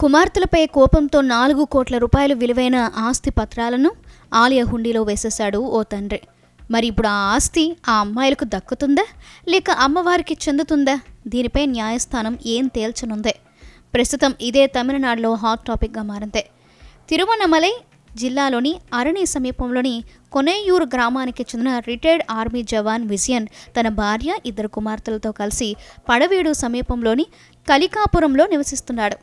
కుమార్తెలపై కోపంతో నాలుగు కోట్ల రూపాయలు విలువైన ఆస్తి పత్రాలను ఆలయ హుండీలో వేసేశాడు ఓ తండ్రి. మరి ఇప్పుడు ఆ ఆస్తి ఆ అమ్మాయిలకు దక్కుతుందా? లేక అమ్మవారికి చెందుతుందా? దీనిపై న్యాయస్థానం ఏం తేల్చనుందే? ప్రస్తుతం ఇదే తమిళనాడులో హాట్ టాపిక్గా మారింది. తిరువనమలై జిల్లాలోని అరణి సమీపంలోని కొనేయూరు గ్రామానికి చెందిన రిటైర్డ్ ఆర్మీ జవాన్ విజయన్ తన భార్య ఇద్దరు కుమార్తెలతో కలిసి పడవేడు సమీపంలోని కలికాపురంలో నివసిస్తున్నాడు.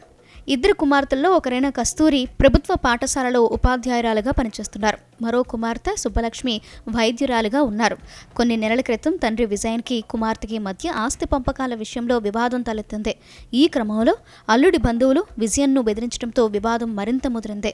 ఇద్దరు కుమార్తెల్లో ఒకరైన కస్తూరి ప్రభుత్వ పాఠశాలలో ఉపాధ్యాయురాలుగా పనిచేస్తున్నారు. మరో కుమార్తె సుబ్బలక్ష్మి వైద్యురాలుగా ఉన్నారు. కొన్ని నెలల క్రితం తండ్రి విజయన్కి కుమార్తెకి మధ్య ఆస్తి పంపకాల విషయంలో వివాదం తలెత్తింది. ఈ క్రమంలో అల్లుడి బంధువులు విజయన్ను బెదిరించడంతో వివాదం మరింత ముదిరింది.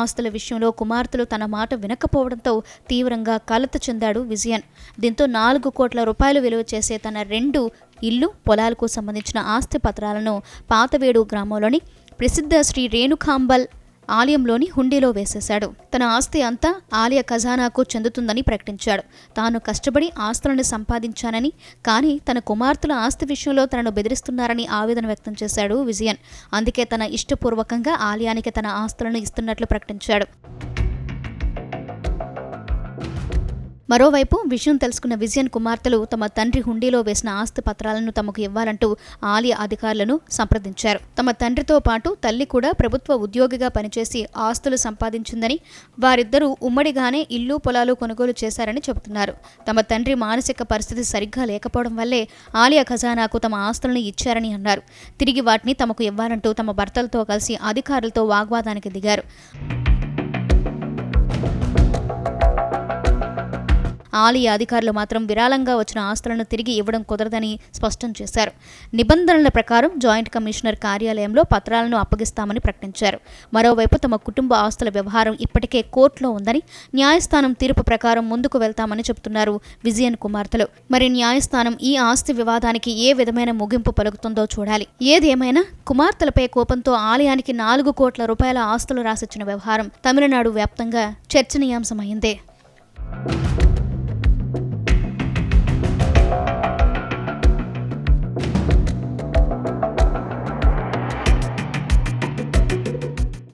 ఆస్తుల విషయంలో కుమార్తెలు తన మాట వినకపోవడంతో తీవ్రంగా కలత చెందాడు విజయన్. దీంతో నాలుగు కోట్ల రూపాయలు విలువ చేసే తన రెండు ఇల్లు పొలాలకు సంబంధించిన ఆస్తి పత్రాలను పాతవేడు గ్రామంలోని ప్రసిద్ధ శ్రీ రేణుకాంబల్ ఆలయంలోని హుండీలో వేసేశాడు. తన ఆస్తి అంతా ఆలయ ఖజానాకు చెందుతుందని ప్రకటించాడు. తాను కష్టపడి ఆస్తులను సంపాదించానని కానీ తన కుమార్తెల ఆస్తి విషయంలో తనను బెదిరిస్తున్నారని ఆవేదన వ్యక్తం చేశాడు విజయన్. అందుకే తన ఇష్టపూర్వకంగా ఆలయానికి తన ఆస్తులను ఇస్తున్నట్లు ప్రకటించాడు. మరోవైపు విషయం తెలుసుకున్న విజయన్ కుమార్తెలు తమ తండ్రి హుండీలో వేసిన ఆస్తి పత్రాలను తమకు ఇవ్వాలంటూ ఆలయ అధికారులను సంప్రదించారు. తమ తండ్రితో పాటు తల్లి కూడా ప్రభుత్వ ఉద్యోగిగా పనిచేసి ఆస్తులు సంపాదించిందని వారిద్దరూ ఉమ్మడిగానే ఇల్లు పొలాలు కొనుగోలు చేశారని చెబుతున్నారు. తమ తండ్రి మానసిక పరిస్థితి సరిగ్గా లేకపోవడం వల్లే ఆలయ ఖజానాకు తమ ఆస్తులను ఇచ్చారని అన్నారు. తిరిగి వాటిని తమకు ఇవ్వాలంటూ తమ భర్తలతో కలిసి అధికారులతో వాగ్వాదానికి దిగారు. ఆలయ అధికారులు మాత్రం విరాళంగా వచ్చిన ఆస్తులను తిరిగి ఇవ్వడం కుదరదని స్పష్టం చేశారు. నిబంధనల ప్రకారం జాయింట్ కమిషనర్ కార్యాలయంలో పత్రాలను అప్పగిస్తామని ప్రకటించారు. మరోవైపు తమ కుటుంబ ఆస్తుల వ్యవహారం ఇప్పటికే కోర్టులో ఉందని న్యాయస్థానం తీర్పు ప్రకారం ముందుకు వెళ్తామని చెబుతున్నారు విజయన్ కుమార్తెలు. మరి న్యాయస్థానం ఈ ఆస్తి వివాదానికి ఏ విధమైన ముగింపు పలుకుతుందో చూడాలి. ఏదేమైనా కుమార్తెలపై కోపంతో ఆలయానికి నాలుగు కోట్ల రూపాయల ఆస్తులు రాసిచ్చిన వ్యవహారం తమిళనాడు వ్యాప్తంగా చర్చనీయాంశమైందే.